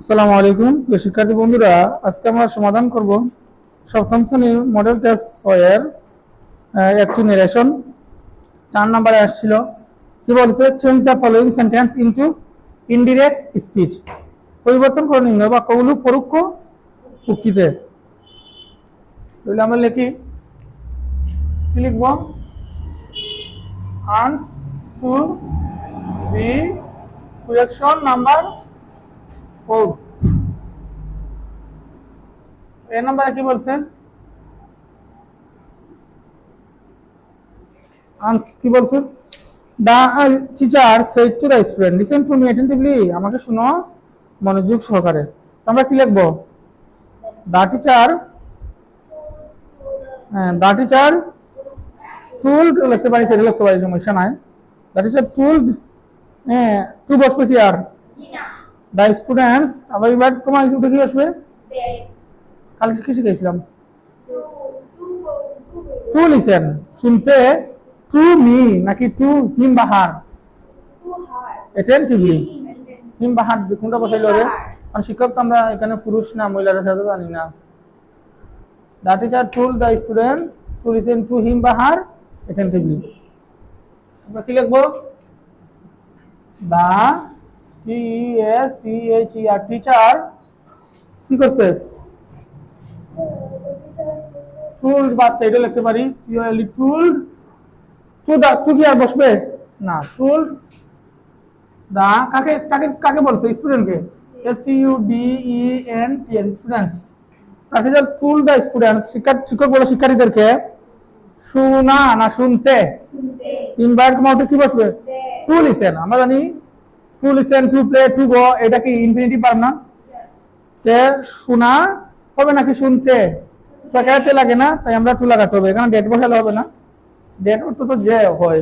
আসসালামু আলাইকুম, প্রিয় শিক্ষার্থী বন্ধুরা, আজকে আমরা সমাধান করব সপ্তম শ্রেণির মডেল টেস্ট ছয়ের একটি নিরেশন চার নম্বরে আসছিল, কি বলছে? Change the following sentence into indirect speech পরিবর্তন করে নিম্ন বাক্যগুলো পরোক্ষ উক্তিতে। তাহলে আমরা লিখি, কি লিখব? Answer to B question number A নাম্বারে কি বলছে? কি বলছে? The teacher said to the student listen to me attentively আমাকে শুনো মনোযোগ সহকারে। তো আমরা কি লিখব? দা টিচার হ্যাঁ দা টিচার টুল্ড লিখতে পারি সেটা লিখতে পারি সমস্যা নাই। দা টিচার টুল্ড হ্যাঁ টু বসবে কি আর? দ্য স্টুডেন্টস আবার এবার তোমার উঠে কি আসবে? কালকে কি শিখেছিলাম? টু লিসেন শুনতে টু মি নাকি টু হিম বাহার অ্যাটেন্টিভলি হিম বাহার কোনটা বসাইলো রে কারণ শিক্ষক তো আমরা এখানে পুরুষ না মহিলারা সাথে জানি না। The teacher told the student to listen to him Bahar attentively আমরা কি লিখব? The T S C H E R teacher কি করছে? টুলড বা সাইডে লিখতে পারি। Purely told to the to কি আর বসবে? না। টুলড দা কাকে কাকে কাকে বলছে? স্টুডেন্টকে S T U D E N T N students তাছাড়া টুল দা স্টুডেন্টস শিক্ষক শিক্ষক বলে শিক্ষার্থীদেরকে। শোনা না শুনতে। তিনবার তোমার কি বসবে? টু লিসেন আমরা জানি to listen to play, to go, এটা কি ইনফিনিটি পার না? তে শোনা হবে নাকি শুনতে? প্যাকেটে লাগে না, তাই আমরা টু লাগাতে হবে, এখানে ডেট বসালে হবে না। ডেট অর্থ তো যে হয়।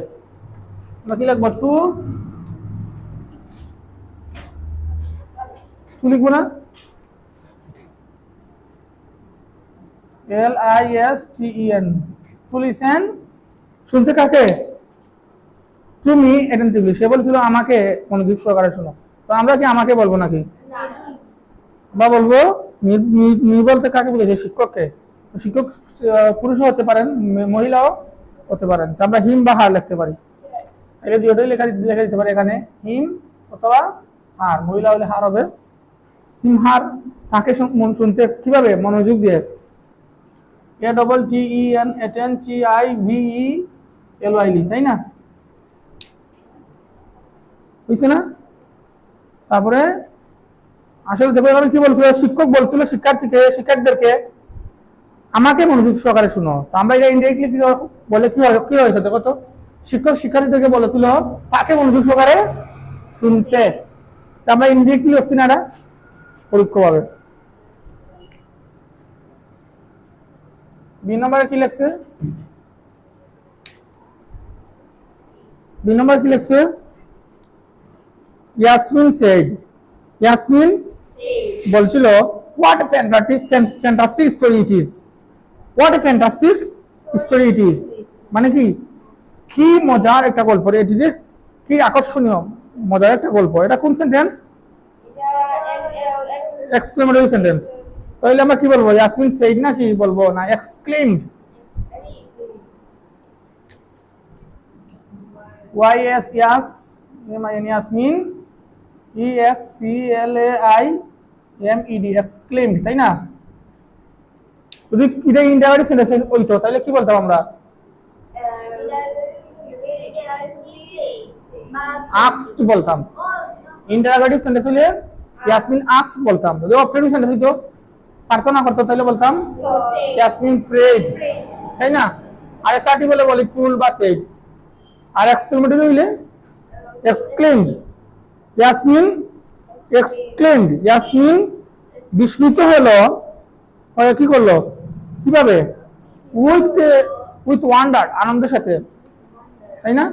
আমরা কি লাগবো টু? টু লিখব না? L I S T E N to listen শুনতে কাকে? তুমি অ্যাটেন্টিভলি সে বলেছিল, আমাকে মনোযোগ সহকারে শোনো। তো আমরা কি আমাকে বলব নাকি? বা বলব মি- বলতে কাকে বুঝেছে শিক্ষককে। শিক্ষক পুরুষও হতে পারেন মহিলাও হতে পারেন। তো আমরা হিম বা হার লিখতে পারি। এটা দুটোই লেখা লেখা দিতে পারি এখানে। হিম অথবা হার। মহিলা হলে হার হবে। হিম, হার তাকে মন শুনতে কীভাবে? মনোযোগ দিয়ে। A double T E N atten T I V E L Y তাই না? বুঝছে না? তারপরে আসলে দেবে এখানে কি বলছিল? শিক্ষক বলছিল, শিক্ষার্থীকে শিক্ষার্থীদেরকে আমাকে মনোযোগ সহকারে শুনো। তো আমরা এটা ইনডাইরেক্টলি কি বলে কি হয়? কি হয়েছে দেখো তো। শিক্ষক শিক্ষার্থীদেরকে বলেছিল, তাকে মনোযোগ সহকারে শুনতে। তো আমরা ইনডাইরেক্টলি হচ্ছি না এটা পরোক্ষভাবে। বি নম্বরে কি লেখছে? বি নম্বর কি লেখছে? ইয়াসমিন সেড ইয়াসমিন বলছিল what fantastic fantastic story it is what a fantastic story it is মানে কি? কি মজার একটা গল্প রে এটি যে? কি আকর্ষণীয়, মজার একটা গল্প। এটা কোন সেন্টেন্স এক্সক্লেমেটরি সেন্টেন্স তাহলে আমরা কি বলব? ইয়াসমিন সেড না কি বলব? না exclaimed Y S yes M I N Yasmin E X C L A I M E D exclaimed তাই না? যদি এটা ইন্টারভিউ সেন্টেন্স ওইতো তাহলে কি বলতাম আমরা? আক্সড বলতাম। ইন্টারোগেটিভ সেন্টেন্স হলে ইয়াসমিন আক্স বলতাম। যদি সেন্টেন্স হইতো প্রার্থনা করতো তাহলে বলতাম ইয়াসমিন প্রেড তাই না? আর এসআরটি বলে বলি টুল বা সেড আর এক্সক্লেমেটরি হইলে এক্সক্লেমড ইয়াসমিন এক্সক্লেমড ইয়াসমিন বিস্মিত হলো। কি করল? কীভাবে? উইথ উইথ ওয়ান্ডার আনন্দের সাথে। তাই না?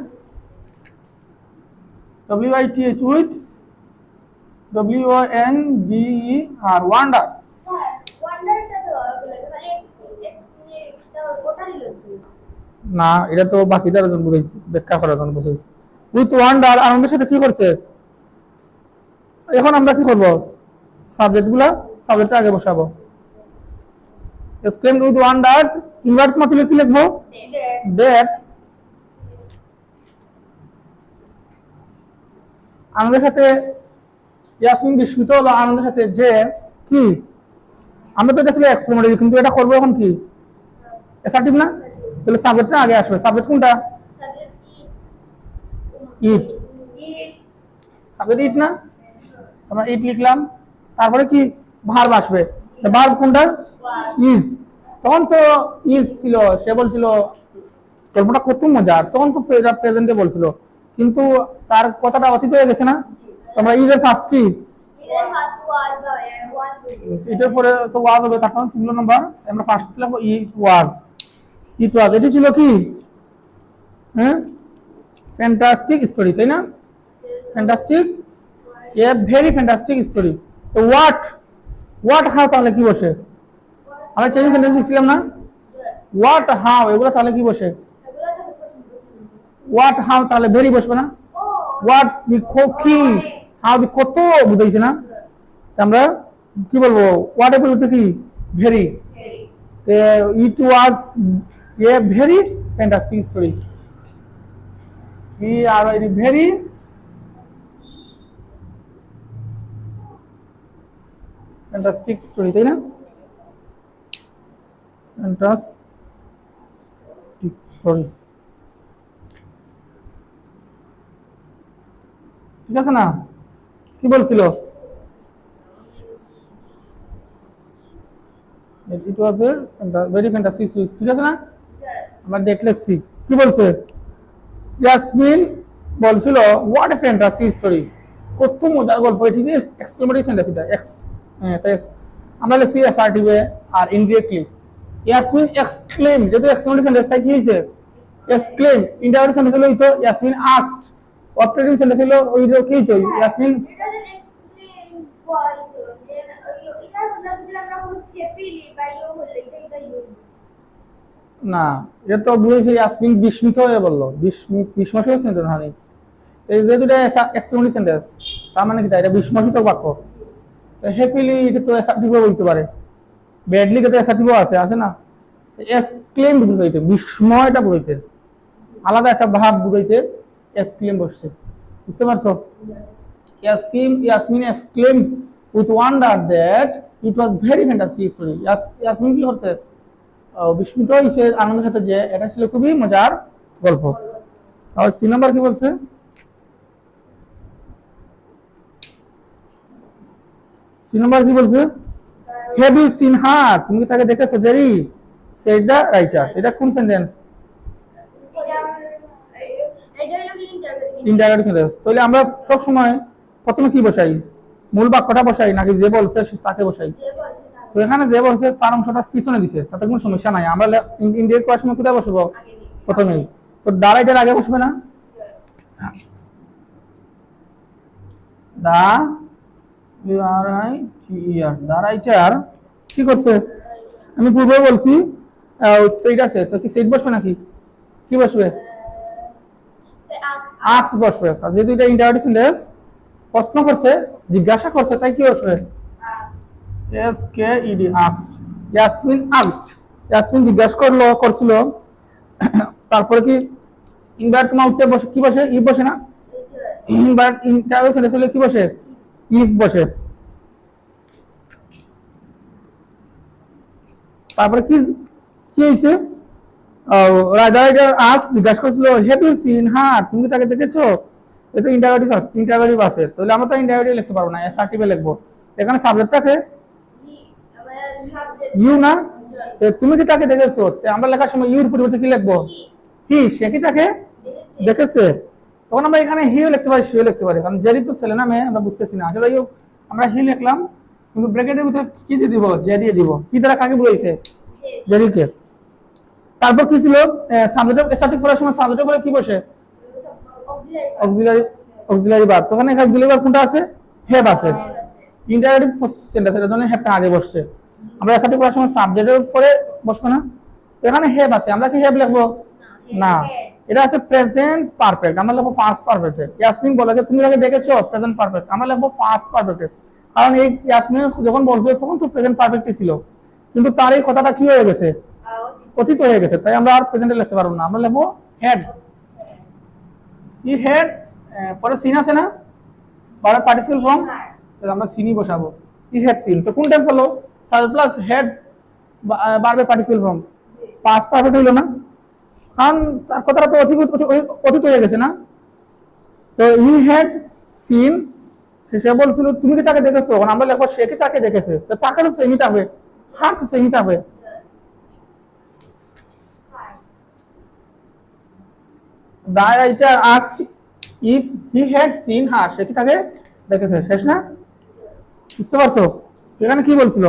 W I T H with W N D E R wonder না, এটা তো বাকি তারা জন বুঝাইছি, ব্যাখ্যা করার জন্য বুঝাইছি। উইথ ওয়ান্ডার আনন্দের সাথে কি করছে? এখন আমরা কি করব? সাবজেক্টগুলা সাবজেক্টটা আগে বসাবো। Exclaim with one that invert মাত্র কি লিখব? দ্যাট আমাদের সাথে ইয়াসমিন বিস্মিত হলো আনন্দের সাথে যে কি? আমরা তো এটা ছিল এক্সক্লেমেটরি কিন্তু এটা করব এখন কি? অ্যাসার্টিভ না? তাহলে সাবজেক্টটা আগে আসবে। সাবজেক্ট কোনটা? ইট সাবজেক্ট ইট না? আমরা ইট লিখলাম। তারপরে কি? ভার্ব আসবে। ভার্ব কোনটা? ইজ তখন তো ইজ ছিল সে বলছিল গল্পটা কত মজার। তখন তো প্রেজেন্টে বলছিল কিন্তু তার কথাটা অতীত হয়ে গেছে না? তোমরা ইজের ফার্স্ট কি? এটার পরে তো ওয়াজ হবে তার কারণ সিঙ্গুলার নাম্বার আমরা ফার্স্ট লিখব ইট ওয়াজ ইট ওয়াজ এটি ছিল কি? হ্যাঁ? ফ্যান্টাস্টিক স্টোরি তাই না? Fantastic a very fantastic story তো হোয়াট হোয়াট হাউ তাহলে কি বসে? আমরা চেঞ্জ সেন্টেন্স লিখছিলাম না? হোয়াট হাউ এগুলো তাহলে কি বসে? হোয়াট হাউ তাহলে ভেরি বসবে না? হোয়াট দি কি হাউ দি কত বুঝাইছে না? আমরা কি বলব? হোয়াট এর বলতে কি? Very it was a very fantastic story R very fantastic story তাই না? ফ্যান্টাস্টিক স্টোরি ঠিক আছে না? কি বলছিল? It was a very fantastic story ঠিক আছে না? আমার ডেটলেস সি কি বলছে? ইয়াসমিন বলছিল হোয়াট এ ফ্যান্টাস্টিক স্টোরি কত মজার গল্প, এটা এক্স হ্যাঁ তাই আমরা লিখছি আর ইনডিরেক্টলি ইয়াসমিন এক্সক্লেম যেহেতু এক্সক্লেমেটরি সেন্টেন্স তাই কি হয়েছে এক্সক্লেম ইন্টারোগেটিভ সেন্টেন্স হলো তো ইয়াসমিন আস্কড সেন্টেন্স হলো ওই যে কি ইয়াসমিন না, এটা তো বুঝেছি ইয়াসমিন বিস্মিত হয়ে বলল বিস্মিত সেন্টেন্স হানি এই যে দুটা এক্সক্লেমেটরি সেন্টেন্স তার মানে কি তাই? এটা বিস্ময়সূচক বাক্য। হ্যাপিলি এটা তো অ্যাসার্টিভ বলতে পারে। ব্যাডলি তো অ্যাসার্টিভ আছে আছে না? এক্সক্লেম বুঝাইতে বিস্ময়টা বুঝাইতে আলাদা একটা ভাব বুঝাইতে এক্সক্লেম বসছে। বুঝতে পারছ? Yasmin Yasmin exclaim with wonder that it was very fantastic story Yasmin কি করছে? বিস্মিত হয়েছে, আনন্দের সাথে যে এটা ছিল খুবই মজার গল্প। আর সি নাম্বার কি বলছে? কি বলছে? হ্যাভ ইউ সিন তুমি কি তাকে দেখেছ? জেরি সেড দ্য রাইটার এটা কোন সেন্টেন্স তাহলে আমরা সব সময় প্রথমে কি বসাই? মূল বাক্যটা বসাই, নাকি যে বলছে তাকে বসাই? তো এখানে যে বলছে, তার অংশটা পিছনে দিছে, তাতে কোনো সমস্যা নাই। আমরা ইন্ডিয়ার করার সময় কোথায় বসবো? প্রথমেই। তো দাঁড়াইটার আগে বসবে না? দা আর I T year the writer কি করছে? আমি পূর্বে বলছি সেইট আছে। তো কি সেইট বসবে নাকি? কি বসবে? আক্স বসবে। যেহেতু এটা ইন্টারোগেটিভ সেন্টেন্স প্রশ্ন করছে, জিজ্ঞাসা করছে, তাই কি বসবে? S K ED আক্সড Yasmin আক্সড Yasmin জিজ্ঞাসা করল, করছিল। তারপরে কি ইনভার্ট মাউথে বসে, কি বসে? ই বসে না? ইনভার্ট ইন্টারভিউ সেন্টেন্স হলে কি বসে? ইফ বসে। তারপরে কি কি হয়েছে? রাইডার আক্স জিজ্ঞাসা করছিল হ্যাভ ইউ সিন হ্যাঁ তুমি তাকে দেখেছ? এটা ইন্টারভিউ আছে তাহলে আমরা তো ইন্টারভিউ লিখতে পারব না এসআরটিভি লিখব। এখানে সাবজেক্টটাকে ইউ না? তুমি কি তাকে দেখেছ? আমরা লেখার সময় ইউর পরিবর্তে কি লিখব? কি সে কি তাকে দেখেছে? তখন আমরা এখানে হিও লিখতে পারি সিও লিখতে পারি। কারণ জেরি তো ছেলে নামে আমরা বুঝতেছি না। আসলে ইউ আমরা হি লিখলাম। কিন্তু ব্র্যাকেটের ভিতরে কি দিয়ে দিব? জে দিয়ে দিব। কি দ্বারা কাকে বলেছে জেরিকে তারপর কি ছিল? সাবজেক্ট পড়ার সময় পরে কি বসে? অক্সিলারি অক্সিলারি ভার্ব তখন এখানে অক্সিলারি ভার্ব কোনটা আছে? হ্যাভ আছে। ইন্টারোগেটিভ সেন্টেন্স এর জন্য হ্যাভটা আগে বসছে। আমরা এসআরটি পড়ার সময় সাবজেক্টের পরে বসবে না? তো এখানে হ্যাভ আছে। আমরা কি হ্যাভ লিখব? না এটা আছে প্রেজেন্ট পারফেক্ট আমরা লিখব পাস্ট পারফেক্ট ইয়াসমিন বলে যে, তুমি তাকে দেখেছ প্রেজেন্ট পারফেক্ট আমরা লিখব পাস্ট পারফেক্ট কারণ এই ইয়াসমিন যখন তখন তো প্রেজেন্ট পারফেক্টই ছিল। কিন্তু তার এই কথাটা কি হয়ে গেছে? অতীত হয়ে গেছে। তাই আমরা আর প্রেজেন্টে লিখতে পারব না। আমরা হেড ই হেড পরে সিন আছে না? পরে পার্টিসিপেল ফর্ম তাহলে আমরা সিনই বসাবো। ই হেড সিন তো কোন টেন্স হলো? সাবজেক্ট প্লাস হেড বাড়বে পার্টিসিপেল ফর্ম পাস পারফেক্ট হইল না? কারণ তার কথাটা তো অতীত অতীত- হয়ে গেছে না? তো ই হ্যাড সিন সে বলছিল, তুমি কি তাকে দেখেছ? আমরা লেখো, সে কি তাকে দেখেছে? তো তাকে তো সেমিট হবে হার তো সেমিট হবে asked if he had seen her. সে কি তাকে দেখেছে? শেষ না? বুঝতে পারছ? এখানে কি বলছিল?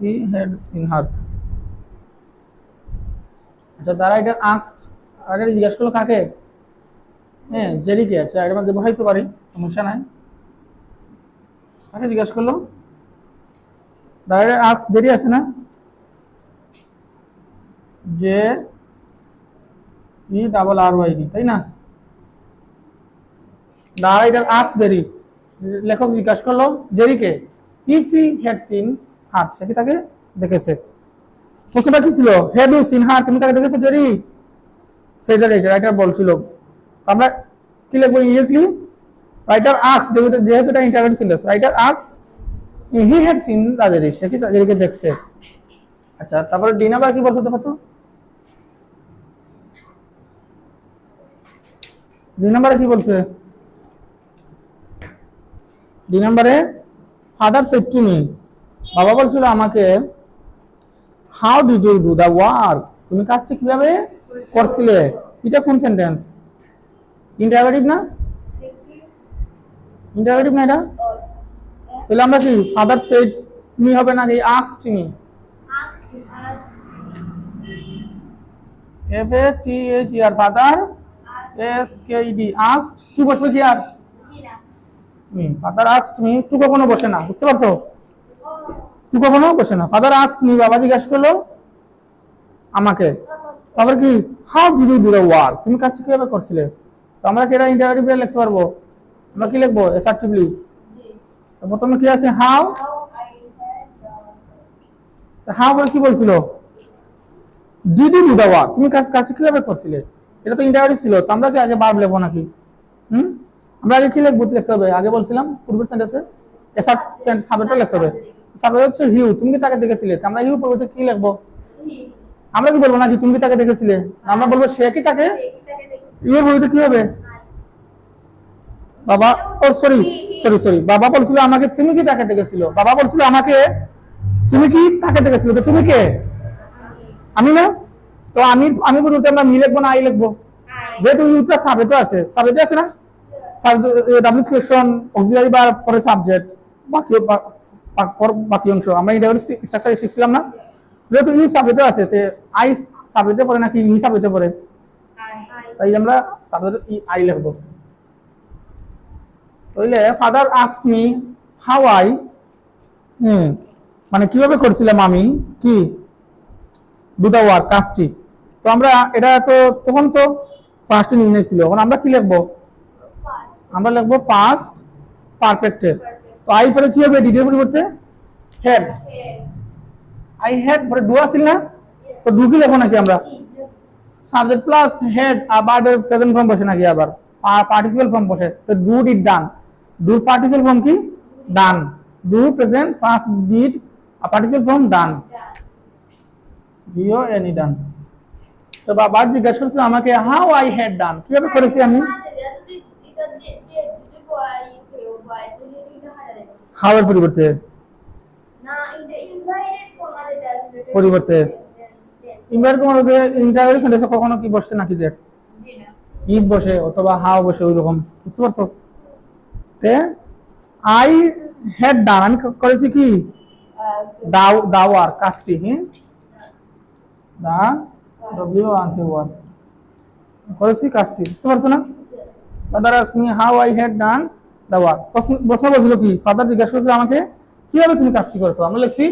He had seen her. আচ্ছা the writer asked writer জিজ্ঞাসা করল কাকে? হ্যাঁ জেরিকে। আচ্ছা এর মধ্যে বসাইতে পারি, সমস্যা নাই। কাকে জিজ্ঞাসা করল? writer asked জেরি আছে না? যে E double R Y D তাই না? দা রাইটার আক্স জেরি লেখক জিজ্ঞাসা করল, জেরিকে if he had seen her সে কি তাকে দেখেছে? প্রশ্নটা কি ছিল? হ্যাড ইউ সিন তুমি তাকে দেখেছ জেরি সেটা রাইটার রাইটার বলছিল। আমরা কি লিখব ইমিডিয়েটলি রাইটার আক্স যেহেতু এটা ইন্টারভিউ ছিল writer asks he had seen the Jerry সে কি জেরিকে দেখছে? আচ্ছা তারপরে ডি নাম্বার কি বলছো দেখো দুই নম্বরে কি বলছে? দুই নম্বরে ফাদার সেড টু মি বাবা বলছিল আমাকে how did you do the work তুমি কাজটি কীভাবে করছিলে? এটা কোন সেন্টেন্স ইন্টারোগেটিভ না? ইন্টারোগেটিভ না এটা? তাহলে আমরা কি ফাদার সেড মি হবে নাকি আক্সড me F A T H E R father S K D আক্সড কি বসবে কি আর? মি ফাদার আক্সড মি টু কখনো বসে না বুঝতে পারছ? কখনো বসে না। ফাদার আক্সড মি বাবা জিজ্ঞাসা করল, আমাকে। তারপরে কি? How did you do the work তুমি কাজটা কীভাবে করছিলে? তো আমরা কি এটা ইন্টারভিউ লিখতে পারব? আমরা কি লিখব? অ্যাসার্টিভলি তো প্রথমে কি আছে? হাউ হাউ কি বলছিল? Did you do the work তুমি কাজ কাজ কীভাবে করছিলে? এটা তো ইন্টারভিউ ছিল, তো আমরা কি আগে বার্ব লিখব নাকি? হুম? আমরা আগে কি লিখব? লিখতে হবে। আগে বলছিলাম, পূর্বের সেন্টেন্সে এসার সাবজেক্টটা লিখতে হবে। হচ্ছে হিউ, তুমি কি তাকে দেখেছিলে? আমরা হিউ কি লিখব? আমরা কি বলব নাকি? তুমি তাকে দেখেছিলে? আমরা বলব, সে কি তাকে? ইউ কি হবে? বাবা, ও সরি সরি সরি বাবা বলছিল আমাকে, তুমি কি তাকে দেখেছিল? বাবা বলছিল আমাকে, তুমি কি তাকে দেখেছিল? তো তুমি কে? আমি না? তো আমি আমি বলতে আমরা মি লিখব না আই লিখব? যেহেতু ইউটা সাবজেক্ট আছে সাবজেক্ট আছে না? ডাব্লিউ কোয়েশন অক্সিলারি বা পরে সাবজেক্ট বাকি বাকি অংশ। আমরা স্ট্রাকচার শিখছিলাম না। যেহেতু সাবজেক্ট আছে, তে আই সাবজেক্টে পড়ে নাকি মি সাবজেক্টে পড়ে? তাই আমরা সাবজেক্ট ই আই লিখব। Father me how I hmm মানে কীভাবে করছিলাম আমি? কি? ডু দ্য ওয়ার্ক কাজটি। তো আমরা এটা তো তখন তো পাঁচটি নির্ণয় ছিল। এখন আমরা কি লিখব? আমরা লিখব পাস্ট পারফেক্টে তো আই পরে কি হবে ডিডের পরিবর্তে হেড আই হেড পরে ডু আসিল না? তো ডু কি লিখব নাকি আমরা? সাবজেক্ট প্লাস হেড আবার প্রেজেন্ট ফর্ম বসে নাকি আবার? পার্টিসিপাল ফর্ম বসে। তো do did done do participle form কি? Done do present first did participle form done do any done তো বাবা জিজ্ঞাসা করছিল আমাকে হাউ আই হ্যাড ডান কীভাবে করেছি আমি? হাউ এর পরিবর্তে। পরিবর্তে কখনো কি বসছে নাকি দেখ? ইফ বসে অথবা হাউ বসে ওই রকম বুঝতে পারছ? আই হ্যাড ডান আমি করেছি কি? দাও দাওয়ার কাজটি হ্যাঁ দা ডব্লিউ আর কে ওয়ার্ক করেছি কাজটি, বুঝতে পারছ না? Father ask me how I had done the work প্রশ্ন বলছিল কি ফাদার জিজ্ঞাসা করেছিল আমাকে, কীভাবে তুমি কাজটি করেছ? আমরা লিখছি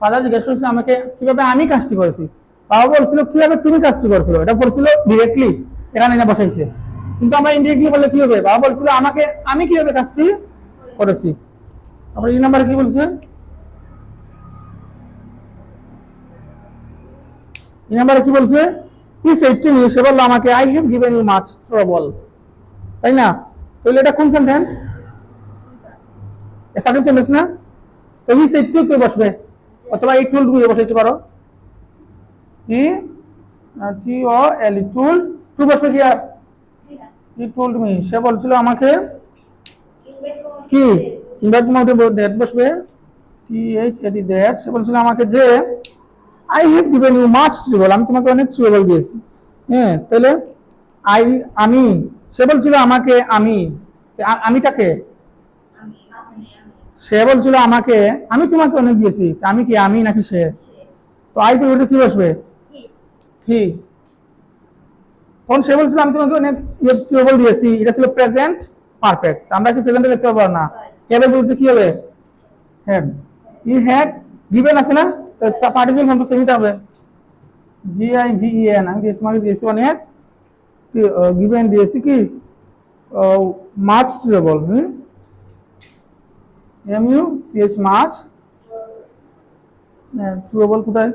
ফাদার জিজ্ঞাসা করেছিল আমাকে, কীভাবে আমি কাজটি করেছি? বাবা বলছিল, কীভাবে তুমি কাজটি করেছিল? এটা বলছিল ডিরেক্টলি এখানে এনে বসাইছে। কিন্তু আমরা ইনডিরেক্টলি বললে কি হবে? বাবা বলছিল, আমাকে, আমি কীভাবে কাজটি করেছি? তারপরে এই নাম্বারে কি বলছে? এই নাম্বারে কি বলছে? হি সেড টু মি সে বলল, আমাকে I have given you much trouble তাই না? তাহলে এটা কোন সেন্টেন্স সার্টিন সেন্টেন্স না? তো হি সেড টু বসবে। অথবা এই টুল তুমি বসাইতে পারো। হি টি ও এল টুল টু বসবে কি আর? হি টুল্ড মি সে বলছিল আমাকে কি? ইনভার্ট মোডে দ্যাট বসবে। টি এইচ এটি দ্যাট সে বলছিল আমাকে যে I have given you much trouble আমি তোমাকে অনেক ট্রিবল দিয়েছি। হ্যাঁ তাহলে আই আমি সে বলছিল আমাকে আমি আমিটাকে সে বলছিল আমাকে, আমি তোমাকে অনেক দিয়েছি আমি কি আমি নাকি সে? তো আই পরিবর্তে কি বসবে? ঠিক তখন সে বলছিল, আমি তোমাকে অনেক ট্রিবল দিয়েছি, এটা ছিল প্রেজেন্ট পারফেক্ট আমরা কি প্রেজেন্টে দেখতে পারব না? এবার বলতে কি হবে? হ্যাড ই হ্যাড গিভেন আছে না? পার্টিসিপেন্ট ফর্ম তো সেমিতে হবে। G I V E N আমি দিয়েছি মানে দিয়েছি অনেক। গিভেন দিয়েছি কি? Much trouble hmm? M U C much trouble কোথায়?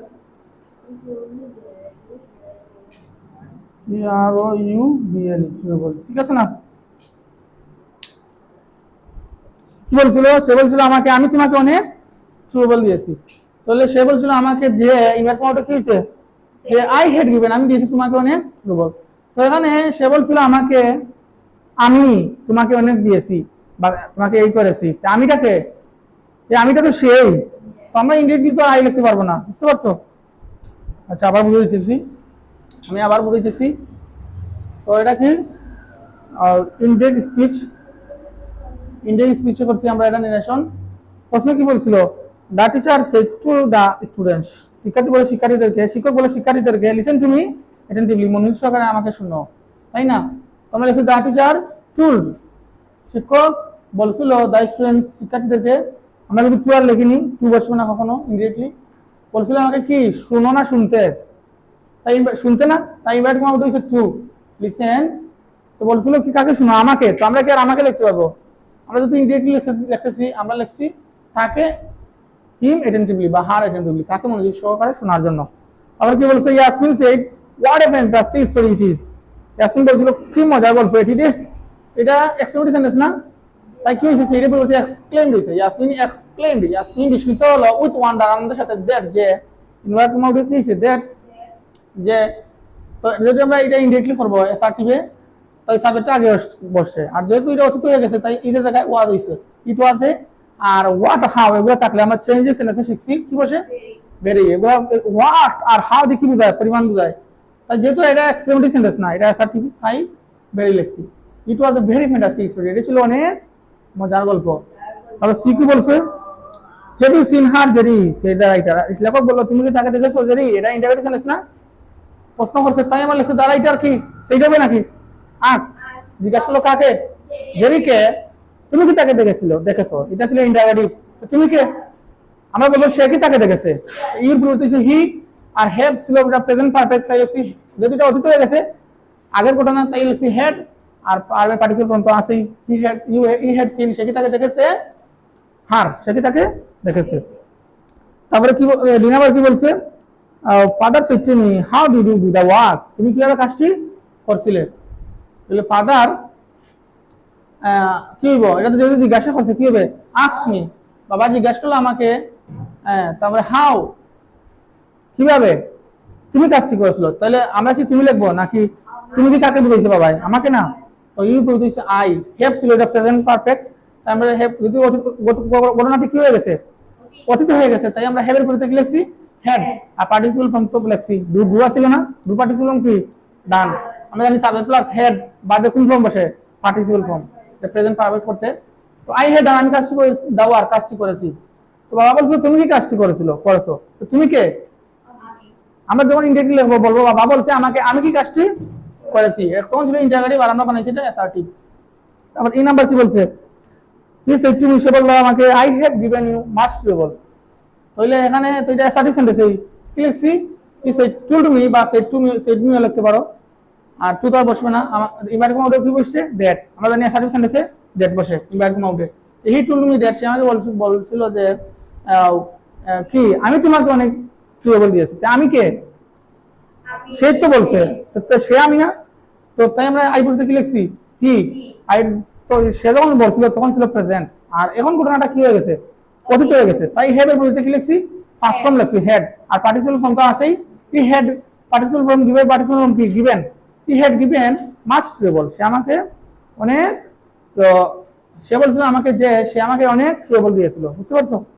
আর ইউ বি এল ঠিক আছে না? কি বলছিল? সে বলছিল আমাকে, আমি তোমাকে অনেক ট্রুবল দিয়েছি। তাহলে সে বলছিল আমাকে যে ইনভার্ট পাওয়াটা কি যে আই হেড গিভেন আমি দিয়েছি তোমাকে অনেক ট্রুবল তো এখানে সে বলছিল আমাকে, আমি তোমাকে অনেক দিয়েছি বা তোমাকে এই করেছি। তা আমিটাকে আমিটা তো সেই। তো আমরা ইংরেজি তো আই লিখতে পারব না, বুঝতে পারছ? আচ্ছা আবার বুঝে দিতেছি। আমি আবার বুঝাইতেছি তো এটা কি? ইন্ডিয়ান স্পিচ ইন্ডিয়ান স্পিচে করছি আমরা এটা নিরেশন প্রশ্ন কি বলছিল? The teacher said to the students শিক্ষার্থী বলে শিক্ষার্থীদেরকে, শিক্ষক বলে শিক্ষার্থীদেরকে লিসেন টু মি অ্যাটেন্টিভলি মনোযোগ সহকারে আমাকে শুনো তাই না? তোমরা লিখছো দা টিচার টুল শিক্ষক বলছিল দা স্টুডেন্ট শিক্ষার্থীদেরকে আমরা কিন্তু টু আর লিখিনি টু বসবে না কখনো ইমিডিয়েটলি বলছিল আমাকে কি শুনো না শুনতে? তাই শুনতে না? তাই ইনভাইট করা হচ্ছে টু লিসেন তো বলছিল কি, কাকে শুনো আমাকে? তো আমরা কি আর আমাকে লিখতে পারব? আমরা যদি ইন্ডিরেক্টলি লিখতেছি, আমরা লিখছি, তাকে হিম অ্যাটেন্টিভলি বা হার অ্যাটেন্টিভলি তাকে মনোযোগ সহকারে শোনার জন্য। আবার কি বলছে? Yasmin said what a fantastic story it is Yasmin বলছিল কি মজার গল্প এটি রে? এটা এক্সক্লেমেটিভ সেন্টেন্স না? তাই কি হয়েছে সেটা বলতে এক্সক্লেমড হয়েছে ইয়াসমিন এক্সক্লেমড ইয়াসমিন বিস্মিত হলো উইথ ওয়ান্ডার আমাদের সাথে দ্যাট যে ইনভার্ট মোডে কি হয়েছে দ্যাট যে তো যদি আমরা এটা ইনডিরেক্টলি করব এসআরটিভে তাই সাবজেক্টটা আগে বসছে। আর যেহেতু এটা অতীত হয়ে গেছে তাই এটার জায়গায় ওয়াজ হয়েছে ইট ওয়াজে আর হোয়াট হাউ এগুলো থাকলে আমরা চেঞ্জেস সেন্টেন্সে শিখছি। কি বসে? ভেরি এগুলো হোয়াট আর হাউ দিয়ে কি বোঝায়? পরিমাণ বোঝায়। যেহেতু এটা এক্সক্লেমেটিভ সেন্টেন্স না, এটা এসআরটিভি তাই ভেরি লিখছি it was a very fantastic story এটা ছিল অনেক মজার গল্প। তারপর সি কি বলছে have you seen her Jerry সেটা রাইটার লেখক বলল, তুমি কি তাকে দেখেছ জেরি এটা ইন্টারভিউ সেন্টেন্স না? প্রশ্ন করছে, তাই আমার লিখছে দ্য রাইটার কি? সেইটা হবে নাকি? আস জিজ্ঞাসা করল, কাকে? জেরিকে তুমি কি তাকে দেখেছিল? দেখেছ? এটা ছিল ইন্টারভিউ তুমি কে? আমরা বলব, সে কি তাকে দেখেছে? ইউর প্রতি হি আর হেড ছিল ওটা প্রেজেন্ট পারফেক্ট তাই লিখছি যদি এটা অতীত হয়ে গেছে, আগের ঘটনা, তাই লিখছি হেড আর পারবে পার্টিসিপেন্ট তো আছেই he had you he had seen সে তাকে দেখেছে? হার, সে কি তাকে দেখেছে? তারপরে কি ডিনাবার কি বলছে? Father said to me how did you do the work তুমি কীভাবে কাজটি করছিলে? বলে ফাদার কি হইব? এটা তো যদি জিজ্ঞাসা করছে, কি হবে? আস্ক মি বাবা জিজ্ঞাসা করল আমাকে তারপরে হাউ কীভাবে? তুমি কাজটি করেছিল। তাহলে আমরা কি তুমি লিখব, নাকি তুমি কি কাকে বুঝাইছে, বাবাই? আমাকে না? তো ইউ বুঝাইছে আই। হেভ ছিল এটা প্রেজেন্ট পারফেক্ট তাই আমরা হেভ যদি ঘটনাটি কি হয়ে গেছে? অতীত হয়ে গেছে। তাই আমরা হেভের পরিতে কি লিখছি? হেড আর পার্টিসিপল ফর্ম তো লিখছি। ডু ডু ছিল না ডু পার্টিসিপল কি? ডান। আমরা জানি সাবজেক্ট প্লাস হেড বাদে কোন ফর্ম বসে? পার্টিসিপল ফর্ম প্রেজেন্ট পারফেক্ট করতে। তো আই হেড আমি কাজটি করে দাওয়ার কাজটি করেছি। তো বাবা বলছো, তুমি কি কাজটি করেছিল? করেছ। তো তুমি কে? আমরা যখন ইন্টারভিউ লিখব বলব, বাবা, বলছে আমাকে, আমি কি কাজটি করেছি? তখন ছিল ইন্টারভিউ আর আমরা বানাইছি এটা এসআরটি তারপর এই নাম্বার কি বলছে? হি সেড টু মি সে বলল আমাকে I have given you much trouble তাহলে এখানে তো এটা এসআরটি সেন্টেন্স এই কি লিখছি he said to to me বা said to me said me লিখতে পারো। আর টু তো বসবে না। আমার ইম্পারেটিভ মাউন্টে কি বসছে? দ্যাট আমরা জানি অ্যাসার্টিভ সেন্টেন্সে দ্যাট বসে ইম্পারেটিভ মাউন্টে এই টুল মি দ্যাট সে আমাকে বলছিল যে কি? আমি তোমাকে অনেক ট্রুয়েবল দিয়েছি। তা আমি কে? সে তো বলছে। তো- সে আমি না? তো তাই আমরা আই বলতে কি লিখছি? কি? আই তো সে যখন বলছিল তখন ছিল প্রেজেন্ট আর এখন ঘটনাটা কি হয়ে গেছে? অতীত হয়ে গেছে। তাই হেড এর বলতে কি লিখছি? ফার্স্ট ফর্ম লিখছি হেড আর পার্টিসিপাল ফর্ম তো আছেই। He had participle form given participle form কি? Given he had given much trouble সে আমাকে অনেক তো সে বলছিল আমাকে যে সে আমাকে অনেক ট্রেবল দিয়েছিল। বুঝতে পারছ?